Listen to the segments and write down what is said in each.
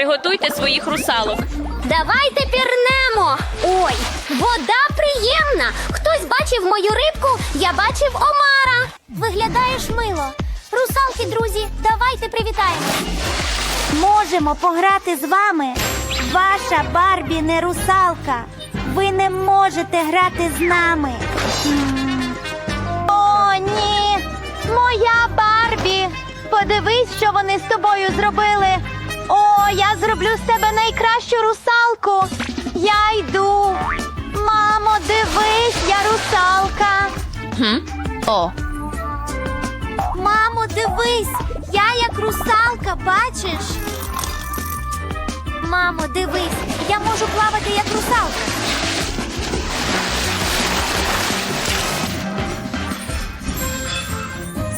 Приготуйте своїх русалок. Давайте пірнемо. Ой, вода приємна. Хтось бачив мою рибку, я бачив Омара. Виглядаєш мило. Русалки, друзі, давайте привітаємо. Можемо пограти з вами. Ваша Барбі не русалка. Ви не можете грати з нами. М. О, ні! Моя Барбі! Подивись, що вони з тобою зробили. О, я зроблю з тебе найкращу русалку. Я йду. Мамо, дивись, я русалка. Хм? О, Мамо, дивись, я як русалка, бачиш? Мамо, дивись, я можу плавати як русалка.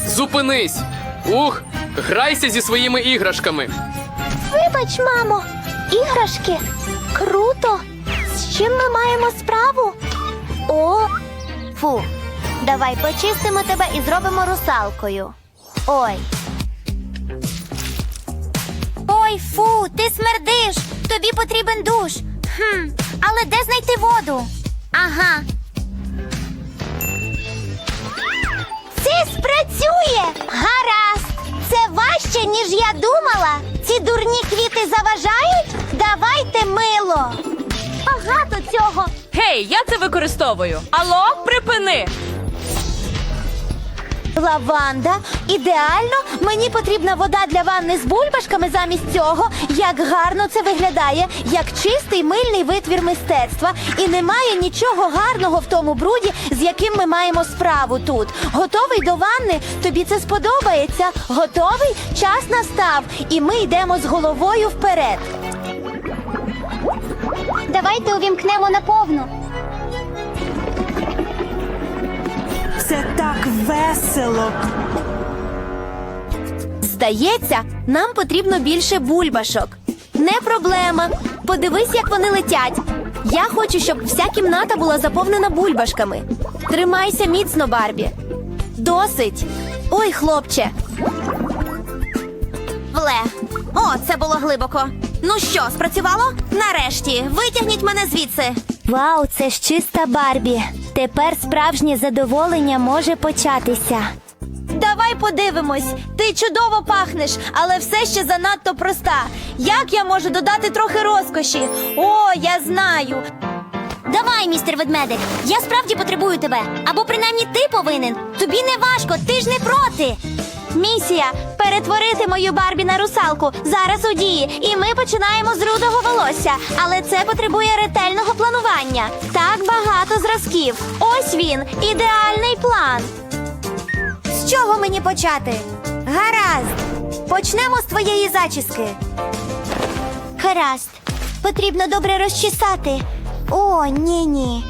Зупинись! Ух! Грайся зі своїми іграшками. Вибач, мамо, іграшки. Круто. З чим ми маємо справу? О, фу. Давай почистимо тебе і зробимо русалкою. Ой. Ой, фу, ти смердиш. Тобі потрібен душ. Хм, але де знайти воду? Ага. Це спрацює! Гаразд! Це важче, ніж я думала. Ці дурні квіти заважають? Давайте мило. Багато цього. гей, я це використовую. Алло, припини! Лаванда, ідеально. Мені потрібна вода для ванни з бульбашками замість цього. Як гарно це виглядає, як чистий мильний витвір мистецтва. І немає нічого гарного в тому бруді, з яким ми маємо справу тут. Готовий до ванни? Тобі це сподобається? Готовий? Час настав, і ми йдемо з головою вперед. Давайте увімкнемо наповну. Так весело. Здається, нам потрібно більше бульбашок. Не проблема. Подивись, як вони летять. Я хочу, щоб вся кімната була заповнена бульбашками. Тримайся міцно, Барбі. Досить. Ой, хлопче. Вле. О, це було глибоко. Ну що, спрацювало? Нарешті, витягніть мене звідси. Вау, це ж чиста Барбі. Тепер справжнє задоволення може початися. Давай подивимось. Ти чудово пахнеш, але все ще занадто проста. Як я можу додати трохи розкоші? О, я знаю. Давай, містер ведмедик, я справді потребую тебе. Або принаймні ти повинен. Тобі не важко, ти ж не проти. Місія перетворити мою Барбі на русалку зараз у дії, і ми починаємо з рудого волосся. Але це потребує ретельного планування. Так багато зразків. Ось він, ідеальний план. З чого мені почати? Гаразд. Почнемо з твоєї зачіски. Гаразд. Потрібно добре розчесати. О, ні, ні.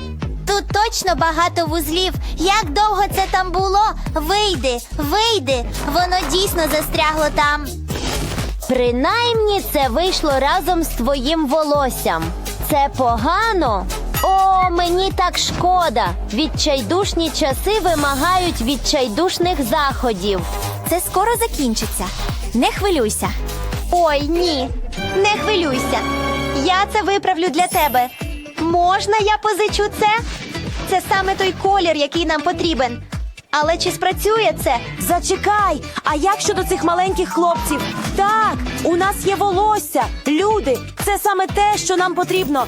Тут точно багато вузлів. Як довго це там було? Вийди, вийди. Воно дійсно застрягло там. Принаймні це вийшло разом з твоїм волоссям. Це погано. О, мені так шкода. Відчайдушні часи вимагають відчайдушних заходів. Це скоро закінчиться. Не хвилюйся. Ой, ні, не хвилюйся. Я це виправлю для тебе. Можна я позичу це? Це саме той колір, який нам потрібен. Але чи спрацює це? Зачекай! А як щодо цих маленьких хлопців? Так, у нас є волосся, люди. Це саме те, що нам потрібно.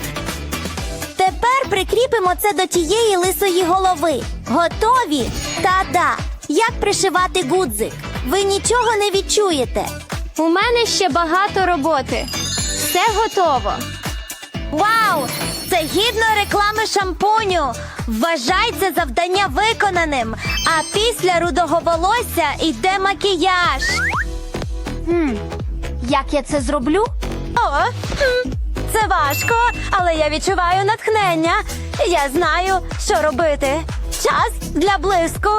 Тепер прикріпимо це до тієї лисої голови. Готові? Та-да! Як пришивати гудзик? Ви нічого не відчуєте. У мене ще багато роботи. Все готово. Вау! Це гідно реклами шампуню. Вважай це завдання виконаним. А після рудого волосся йде макіяж. Хм, як я це зроблю? О, хм, це важко, але я відчуваю натхнення. Я знаю, що робити. Час для блиску.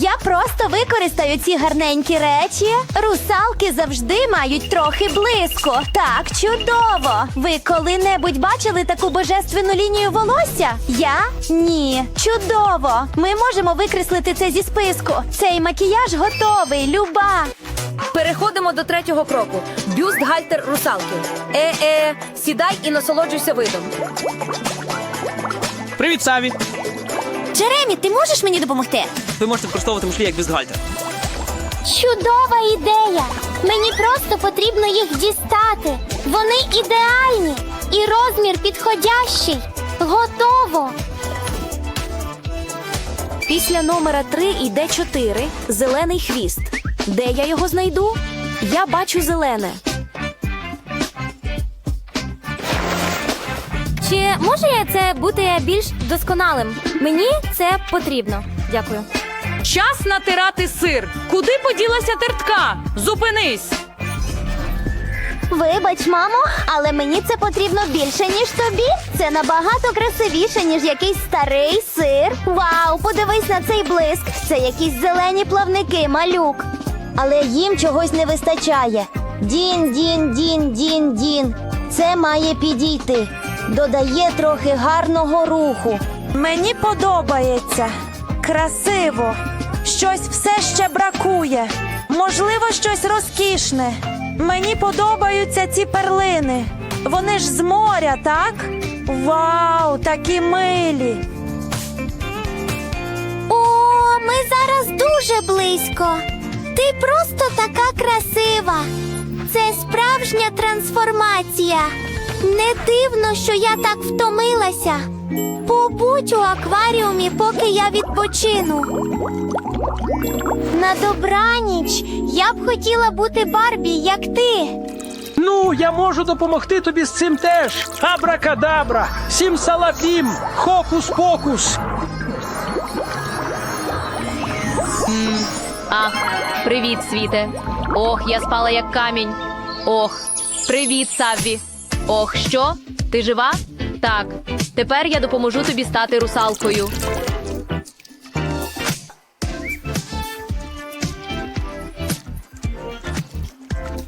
Я просто використаю ці гарненькі речі. Русалки завжди мають трохи блиску. Так, чудово. Ви коли-небудь бачили таку божественну лінію волосся? Я ні. Чудово. Ми можемо викреслити це зі списку. Цей макіяж готовий, люба. Переходимо до третього кроку. Бюст гальтер русалки. Е-е, сідай і насолоджуйся видом. Привіт, Саві! Джеремі, ти можеш мені допомогти? Ви можете використовувати мушлі як бюстгальтер. Чудова ідея! Мені просто потрібно їх дістати. Вони ідеальні і розмір підходящий. Готово! Після номера 3 йде 4 зелений хвіст. Де я його знайду? Я бачу зелене. Чи може я це бути більш досконалим? Мені це потрібно. Дякую. Час натирати сир. Куди поділася тертка? Зупинись! Вибач, мамо, але мені це потрібно більше, ніж тобі. Це набагато красивіше, ніж якийсь старий сир. Вау, подивись на цей блиск. Це якісь зелені плавники, малюк. Але їм чогось не вистачає. Дін, дін, дін, дін, дін. Це має підійти. Додає трохи гарного руху. Мені подобається. Красиво. Щось все ще бракує. Можливо, щось розкішне. Мені подобаються ці перлини. Вони ж з моря, так? Вау, такі милі. О, ми зараз дуже близько. Ти просто така красива. Це справжня трансформація. Не дивно, що я так втомилася. Побудь у акваріумі, поки я відпочину. На добраніч я б хотіла бути Барбі, як ти. Ну, я можу допомогти тобі з цим теж. Абракадабра, сімсалабім, хокус-покус. Ах, привіт, світе. Ох, я спала як камінь. Ох, привіт, Савві. Ох, що? Ти жива? Так. Тепер я допоможу тобі стати русалкою.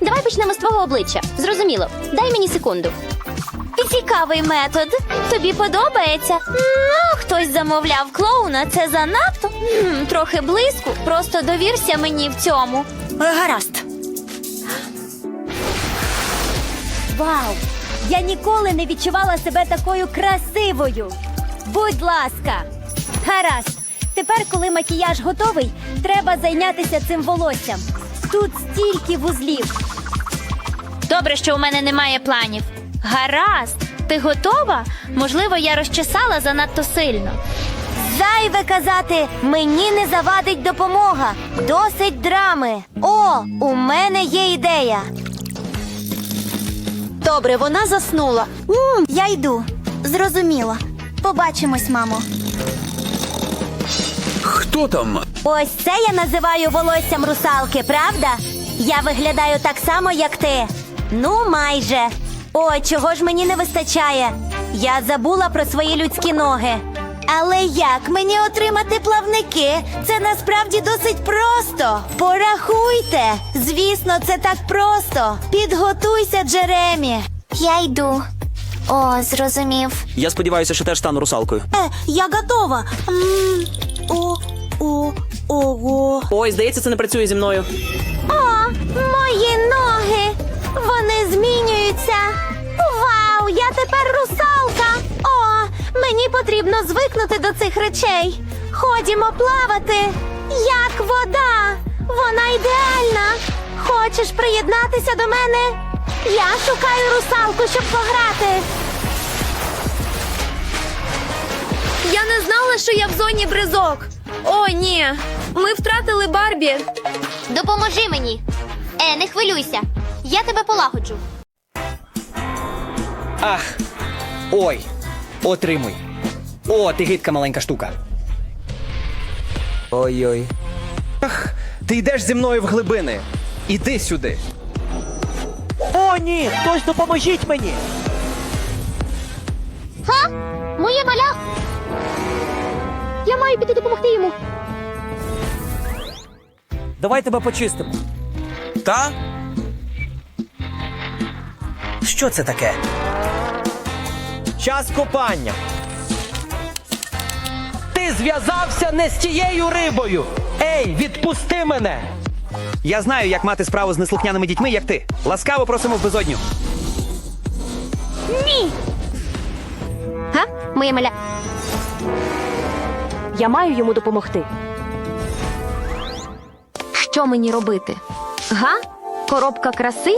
Давай почнемо з твого обличчя. Зрозуміло. Дай мені секунду. Цікавий метод. Тобі подобається? Ну, хтось замовляв клоуна, це занадто. Трохи близько. Просто довірся мені в цьому. Гаразд. Вау! Я ніколи не відчувала себе такою красивою. Будь ласка. Гаразд. Тепер, коли макіяж готовий, треба зайнятися цим волоссям. Тут стільки вузлів. Добре, що у мене немає планів. Гаразд, ти готова? Можливо, я розчесала занадто сильно. Зайве казати, мені не завадить допомога. Досить драми. О, у мене є ідея. Добре, вона заснула. м я йду. Зрозуміло. Побачимось, мамо. Хто там? Ось це я називаю волоссям русалки, правда? Я виглядаю так само, як ти. Ну, майже. Ой, чого ж мені не вистачає? Я забула про свої людські ноги. Але як мені отримати плавники? Це насправді досить просто. Порахуйте. Звісно, це так просто. Підготуйся, Джеремі. Я йду. О, зрозумів. Я сподіваюся, що теж стану русалкою. Е, я готова. М, О, о, ого. Ой, здається, це не працює зі мною. О, мої ноги! Вони змінюються. Вау, я тепер русалка. Мені потрібно звикнути до цих речей. Ходімо плавати. Як вода. Вона ідеальна. Хочеш приєднатися до мене? Я шукаю русалку, щоб пограти. Я не знала, що я в зоні бризок. О, ні. Ми втратили Барбі. Допоможи мені. Е, не хвилюйся. Я тебе полагоджу. Ах. Ой. Отримуй. О, ти гидка маленька штука. Ой-ой. Ах, ти йдеш зі мною в глибини. Іди сюди. О, ні, хтось допоможіть мені. Ха? Моє маля. Я маю піти допомогти йому. Давай тебе почистимо. Та? Що це таке? Час копання. Ти зв'язався не з тією рибою. Ей, відпусти мене. Я знаю, як мати справу з неслухняними дітьми, як ти. Ласкаво просимо в безодню. Ні. Га? Моє маля. Я маю йому допомогти. Що мені робити? Га? Коробка краси?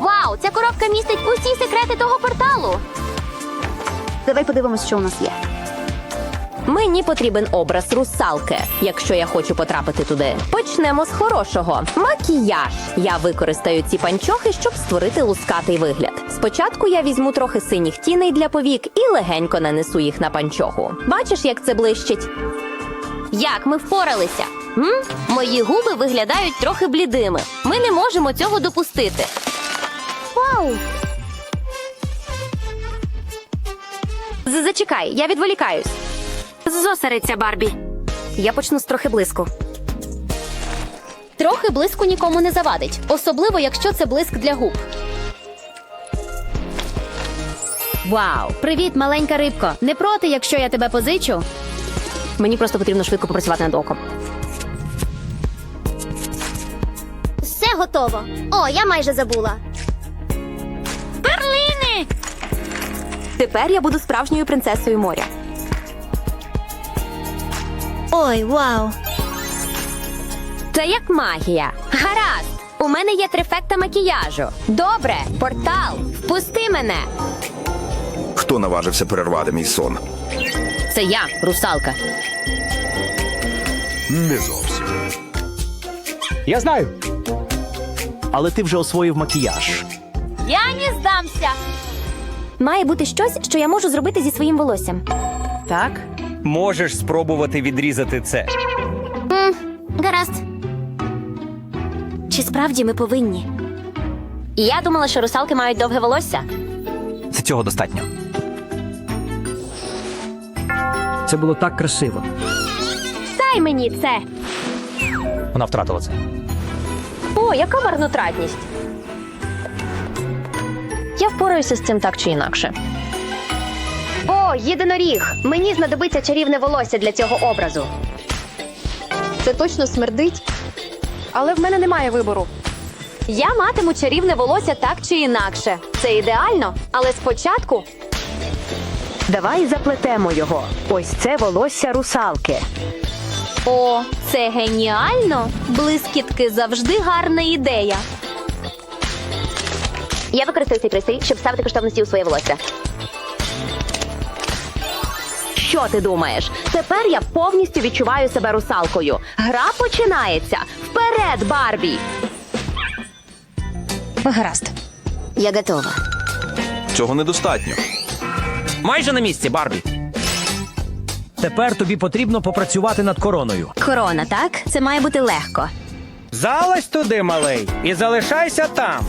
Вау, ця коробка містить усі секрети того порталу. Давай подивимось, що у нас є. Мені потрібен образ русалки, якщо я хочу потрапити туди. Почнемо з хорошого. Макіяж. Я використаю ці панчохи, щоб створити лускатий вигляд. Спочатку я візьму трохи синіх тіней для повік і легенько нанесу їх на панчоху. Бачиш, як це блищить? Як ми впоралися? М? Мої губи виглядають трохи блідими. Ми не можемо цього допустити. Вау! З- Зачекай, я відволікаюсь. Зосередься, Барбі. Я почну з трохи блиску. Трохи блиску нікому не завадить, особливо якщо це блиск для губ. Вау! Привіт, маленька рибко. Не проти, якщо я тебе позичу? Мені просто потрібно швидко попрацювати над оком. Все готово. О, я майже забула. Тепер я буду справжньою принцесою моря. Ой, вау. Це як магія. Гаразд! У мене є трифекта макіяжу. Добре, портал, впусти мене. Хто наважився перервати мій сон? Це я, русалка. Не зовсім. Я знаю. Але ти вже освоїв макіяж. Я не здамся. Має бути щось, що я можу зробити зі своїм волоссям. Так. Можеш спробувати відрізати це. Гаразд. Чи справді ми повинні? Я думала, що русалки мають довге волосся. Це цього достатньо. Це було так красиво. Дай мені це. Вона втратила це. О, яка марнотратність. Я впораюся з цим так чи інакше. О, єдиноріг! Мені знадобиться чарівне волосся для цього образу. Це точно смердить. Але в мене немає вибору. Я матиму чарівне волосся так чи інакше. Це ідеально, але спочатку Давай заплетемо його. Ось це волосся русалки. О, це геніально! Блискітки завжди гарна ідея. Я використаю цей пристрій, щоб ставити коштовності у своє волосся. Що ти думаєш? Тепер я повністю відчуваю себе русалкою. Гра починається. Вперед, Барбі! Гаразд. Я готова. Цього недостатньо. Майже на місці, Барбі. Тепер тобі потрібно попрацювати над короною. Корона, так? Це має бути легко. Залазь туди, малий, і залишайся там.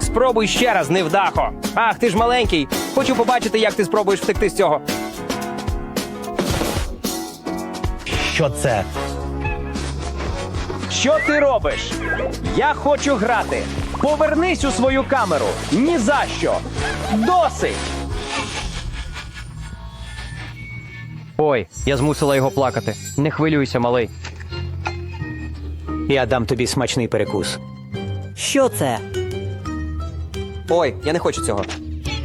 Спробуй ще раз, невдахо. Ах, ти ж маленький. Хочу побачити, як ти спробуєш втекти з цього. Що це? Що ти робиш? Я хочу грати. Повернись у свою камеру. Ні за що. Досить. Ой, я змусила його плакати. Не хвилюйся, малий. Я дам тобі смачний перекус. Що це? Ой, я не хочу цього.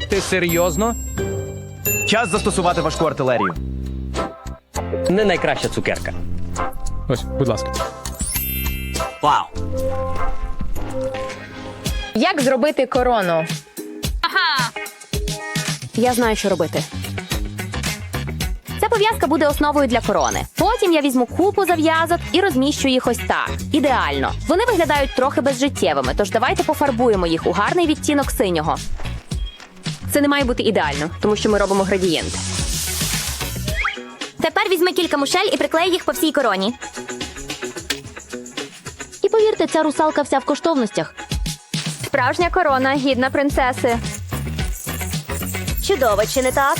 Ти серйозно? Час застосувати важку артилерію. Не найкраща цукерка. Ось, будь ласка. Вау! Як зробити корону? Я знаю, що робити. Пов'язка буде основою для корони. Потім я візьму купу зав'язок і розміщу їх ось так. Ідеально. Вони виглядають трохи безжиттєвими, тож давайте пофарбуємо їх у гарний відтінок синього. Це не має бути ідеально, тому що ми робимо градієнт. Тепер візьми кілька мушель і приклей їх по всій короні. І повірте, ця русалка вся в коштовностях. Справжня корона, гідна принцеси. Чудово, чи не так?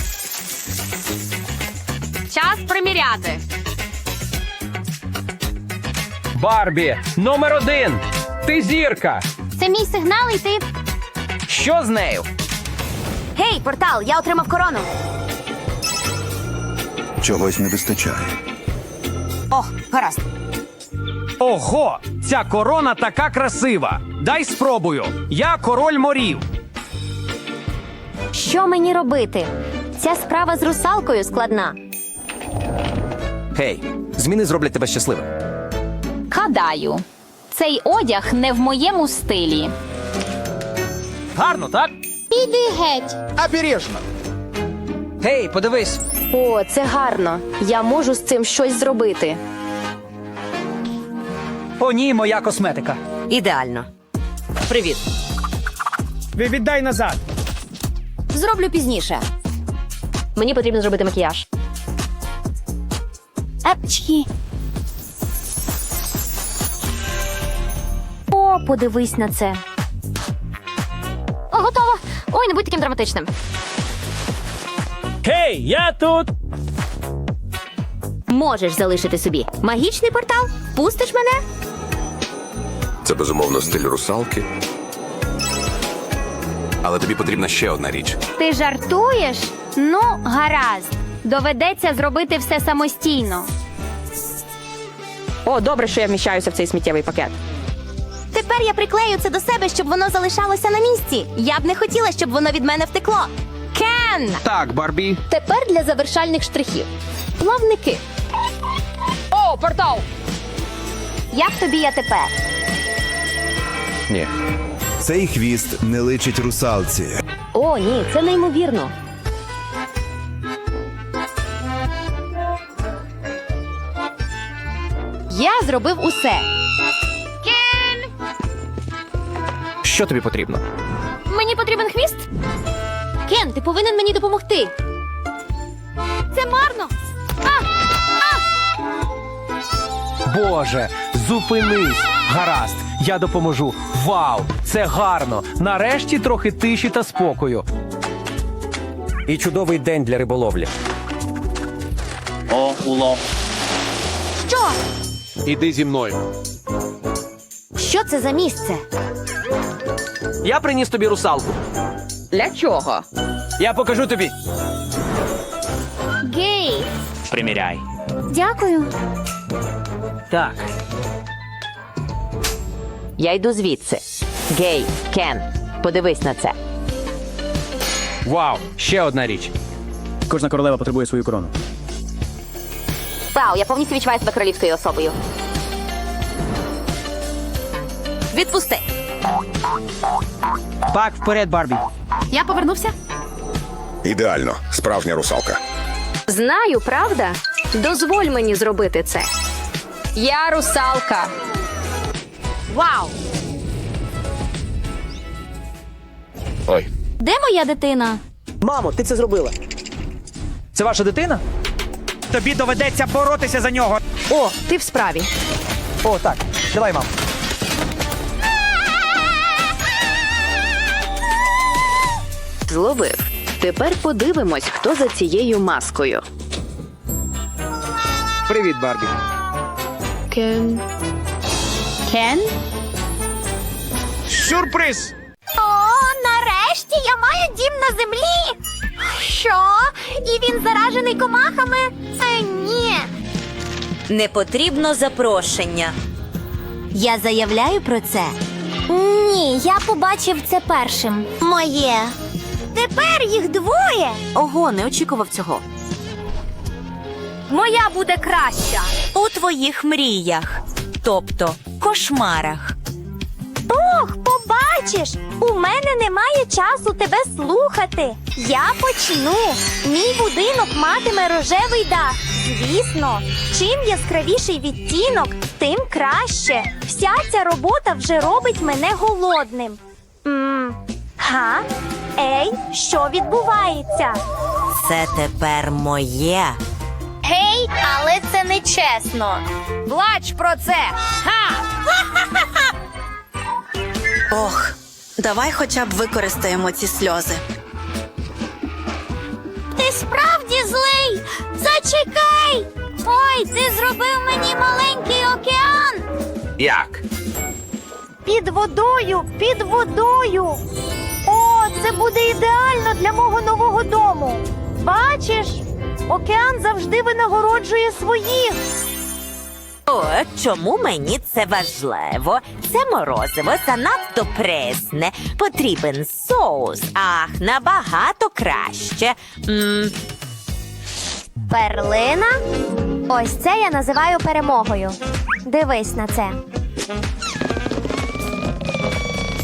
Час приміряти. Барбі, номер один. Ти зірка. Це мій сигнал, і ти. Що з нею? Гей, портал, я отримав корону. Чогось не вистачає. Ох, гаразд. Ого, ця корона така красива. Дай спробую. Я король морів. Що мені робити? Ця справа з русалкою складна. Гей, зміни зроблять тебе щасливим. Гадаю, цей одяг не в моєму стилі. Гарно, так? Піди геть. Гей, подивись. О, це гарно. Я можу з цим щось зробити. О, ні, моя косметика. Ідеально. Привіт. Ви віддай назад. Зроблю пізніше. Мені потрібно зробити макіяж. Апчхі. О, подивись на це. О, готово. Ой, не будь таким драматичним. Гей, я тут. Можеш залишити собі магічний портал? Пустиш мене? Це безумовно стиль русалки. Але тобі потрібна ще одна річ. Ти жартуєш? Ну, гаразд. Доведеться зробити все самостійно. О, добре, що я вміщаюся в цей сміттєвий пакет. Тепер я приклею це до себе, щоб воно залишалося на місці. Я б не хотіла, щоб воно від мене втекло. Кен! Так, Барбі. Тепер для завершальних штрихів. Плавники. О, портал! Як тобі я тепер? Ні. Цей хвіст не личить русалці. О, ні, це неймовірно. Я зробив усе. Кен! Що тобі потрібно? Мені потрібен хвіст? Кен, ти повинен мені допомогти. Це марно. Боже, зупинись. Гаразд, я допоможу. Вау, це гарно. Нарешті трохи тиші та спокою. І чудовий день для риболовлі. О, улов. Що? Іди зі мною. Що це за місце? Я приніс тобі русалку. Для чого? Я покажу тобі. Гей. Приміряй. Дякую. Так. Я йду звідси. Гей, Кен, подивись на це. Вау, ще одна річ. Кожна королева потребує свою корону. Вау, я повністю відчуваю себе королівською особою. Відпусти. Пак вперед, Барбі. Я повернувся? Ідеально, справжня русалка. Знаю, правда? Дозволь мені зробити це. Я русалка. Вау! Ой. Де моя дитина? Мамо, ти це зробила. Це ваша дитина? Тобі доведеться боротися за нього. О, ти в справі. О, так. Давай, мам. Зловив. Тепер подивимось, хто за цією маскою. Привіт, Барбі. Кен. Кен? Сюрприз! О, нарешті я маю дім на землі. Що? І він заражений комахами? Е, ні. Не потрібно запрошення. Я заявляю про це. Ні, я побачив це першим. Моє. Тепер їх двоє. Ого, не очікував цього. Моя буде краща. У твоїх мріях, тобто кошмарах. Ох, у мене немає часу тебе слухати. Я почну. Мій будинок матиме рожевий дах. Звісно, чим яскравіший відтінок, тим краще. Вся ця робота вже робить мене голодним. М, Га? Ей, що відбувається? Це тепер моє. Гей, але це не чесно. Плач про це. Ха! Ох, давай хоча б використаємо ці сльози. Ти справді злий? Зачекай! Ой, ти зробив мені маленький океан! Як? Під водою, під водою. О, це буде ідеально для мого нового дому. Бачиш, океан завжди винагороджує своїх. Чому мені це важливо? Це морозиво занадто пресне. Потрібен соус. Ах, набагато краще. м Перлина. Ось це я називаю перемогою. Дивись на це.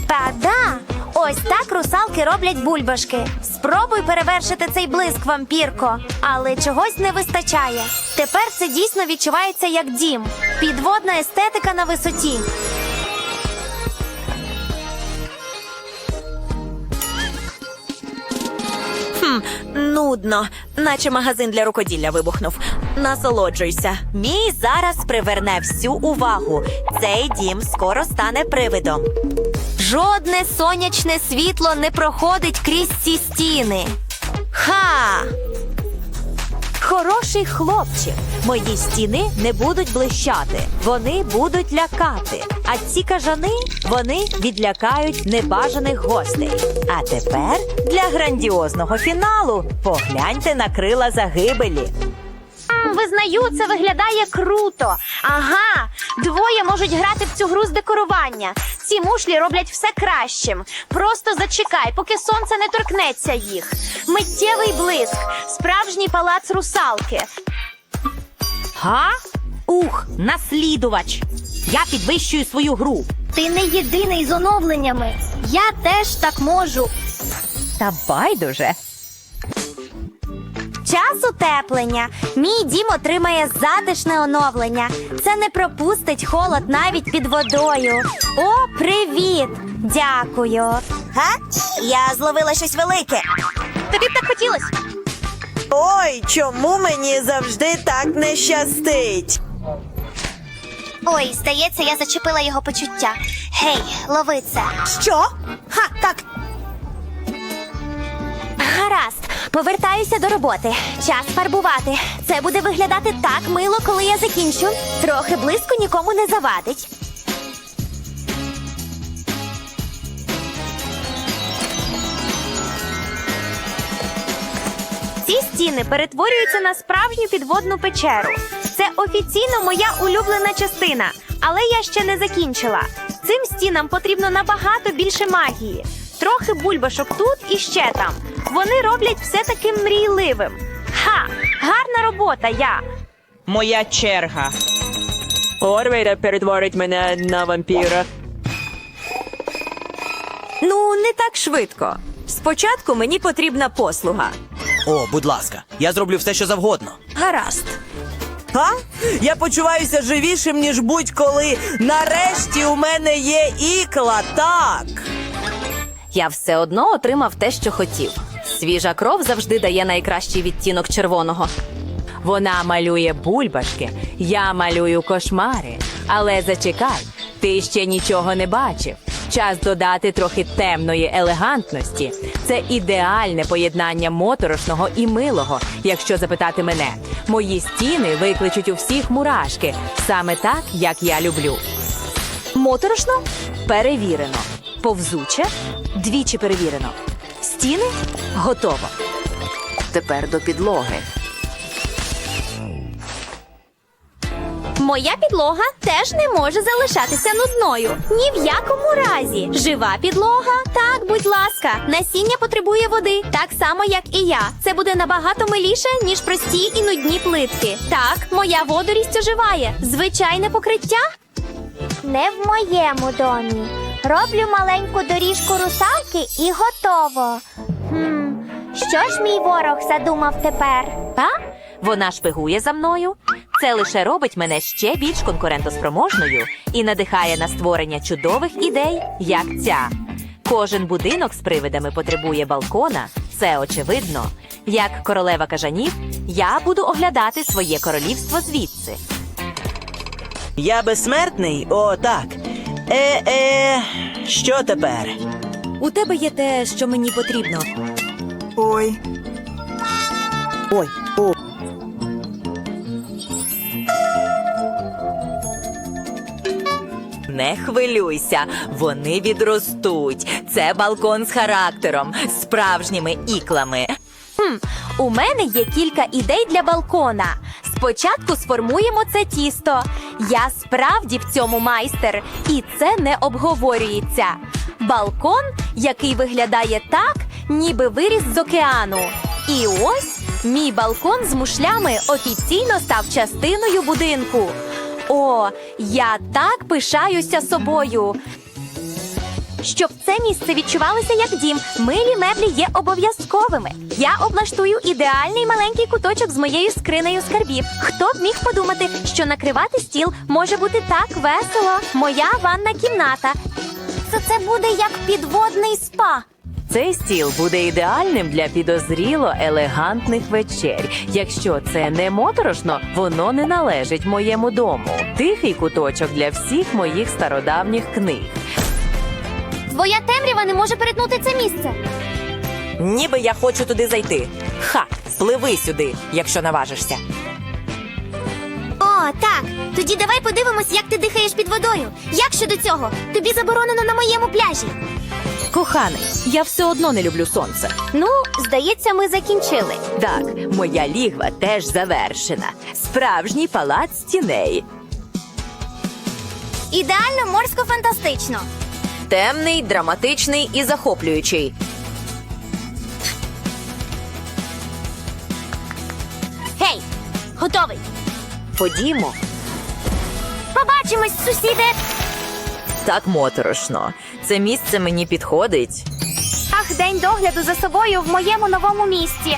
Та-да! Ось так русалки роблять бульбашки. Спробуй перевершити цей блиск, вампірко. Але чогось не вистачає. Тепер це дійсно відчувається як дім. Підводна естетика на висоті. Нудно, наче магазин для рукоділля вибухнув. Насолоджуйся. Мій зараз приверне всю увагу. Цей дім скоро стане привидом. Жодне сонячне світло не проходить крізь ці стіни. Ха! Хороший хлопчик. Мої стіни не будуть блищати, вони будуть лякати. А ці кажани вони відлякають небажаних гостей. А тепер для грандіозного фіналу погляньте на крила загибелі. Визнаю, це виглядає круто. Ага, двоє можуть грати в цю гру з декорування. Ці мушлі роблять все кращим. Просто зачекай, поки сонце не торкнеться їх. Миттєвий блиск, справжній палац русалки. Га? Ух, наслідувач! Я підвищую свою гру. Ти не єдиний з оновленнями. Я теж так можу. Та байдуже. Час утеплення. Мій дім отримає затишне оновлення. Це не пропустить холод навіть під водою. О, привіт! Дякую. Га? Я зловила щось велике. Тобі б так хотілося. Ой, чому мені завжди так не щастить? Ой, здається, я зачепила його почуття. Гей, лови це. Що? Ха, так. Гаразд, повертаюся до роботи. Час фарбувати. Це буде виглядати так мило, коли я закінчу. Трохи близько нікому не завадить. Ці стіни перетворюються на справжню підводну печеру. Це офіційно моя улюблена частина, але я ще не закінчила. Цим стінам потрібно набагато більше магії. Трохи бульбашок тут і ще там. Вони роблять все таким мрійливим. Ха! Гарна робота, я. Моя черга. Орвейда перетворить мене на вампіра. Ну, не так швидко. Спочатку мені потрібна послуга. О, будь ласка, я зроблю все, що завгодно. Гаразд. Ха? Я почуваюся живішим, ніж будь-коли. Нарешті у мене є ікла, так. Я все одно отримав те, що хотів. Свіжа кров завжди дає найкращий відтінок червоного. Вона малює бульбашки, я малюю кошмари. Але зачекай, ти ще нічого не бачив. Час додати трохи темної елегантності. Це ідеальне поєднання моторошного і милого. Якщо запитати мене, мої стіни викличуть у всіх мурашки, саме так, як я люблю. Моторошно перевірено. Повзуче двічі перевірено. Стіни готово. Тепер до підлоги. Моя підлога теж не може залишатися нудною. Ні в якому разі. Жива підлога? Так, будь ласка. Насіння потребує води, так само, як і я. Це буде набагато миліше, ніж прості і нудні плитки. Так, моя водорість оживає. Звичайне покриття? Не в моєму домі. Роблю маленьку доріжку русалки і готово. Хм, що ж мій ворог задумав тепер? Та? Вона шпигує за мною. Це лише робить мене ще більш конкурентоспроможною і надихає на створення чудових ідей, як ця. Кожен будинок з привидами потребує балкона, це очевидно. Як королева кажанів, я буду оглядати своє королівство звідси. Я безсмертний? О, так. Е, е, що тепер? У тебе є те, що мені потрібно. Ой. Ой, о. Не хвилюйся, вони відростуть. Це балкон з характером, справжніми іклами. Хм, у мене є кілька ідей для балкона. Спочатку сформуємо це тісто. Я справді в цьому майстер, і це не обговорюється. Балкон, який виглядає так, ніби виріс з океану. І ось мій балкон з мушлями офіційно став частиною будинку. О, я так пишаюся собою. Щоб це місце відчувалося як дім, милі меблі є обов'язковими. Я облаштую ідеальний маленький куточок з моєю скринею скарбів. Хто б міг подумати, що накривати стіл може бути так весело? Моя ванна кімната. Це це буде як підводний спа. Цей стіл буде ідеальним для підозріло елегантних вечерь. Якщо це не моторошно, воно не належить моєму дому. Тихий куточок для всіх моїх стародавніх книг. Твоя темрява не може перетнути це місце. Ніби я хочу туди зайти. Ха, пливи сюди, якщо наважишся. О, так. Тоді давай подивимось, як ти дихаєш під водою. Як щодо цього? Тобі заборонено на моєму пляжі. Коханий, я все одно не люблю сонце. Ну, здається, ми закінчили. Так, моя лігва теж завершена. Справжній палац тіней. Ідеально морсько-фантастично. Темний, драматичний і захоплюючий. Гей, готовий. Ходімо. Побачимось, сусіде. Так моторошно. Це місце мені підходить. Ах, день догляду за собою в моєму новому місці.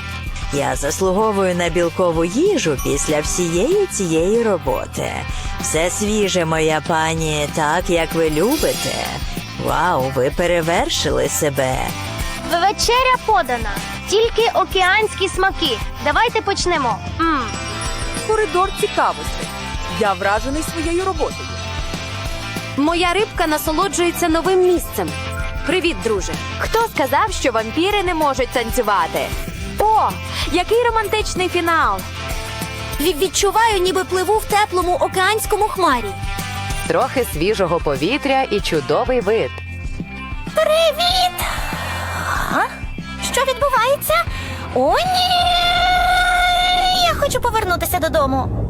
Я заслуговую на білкову їжу після всієї цієї роботи. Все свіже, моя пані, так як ви любите. Вау, ви перевершили себе. Вечеря подана. Тільки океанські смаки. Давайте почнемо. М. Коридор цікавостей. Я вражений своєю роботою. Моя рибка насолоджується новим місцем. Привіт, друже. Хто сказав, що вампіри не можуть танцювати? О, який романтичний фінал! Відчуваю, ніби пливу в теплому океанському хмарі. Трохи свіжого повітря і чудовий вид. Привіт! А? Що відбувається? О, ні! Я хочу повернутися додому.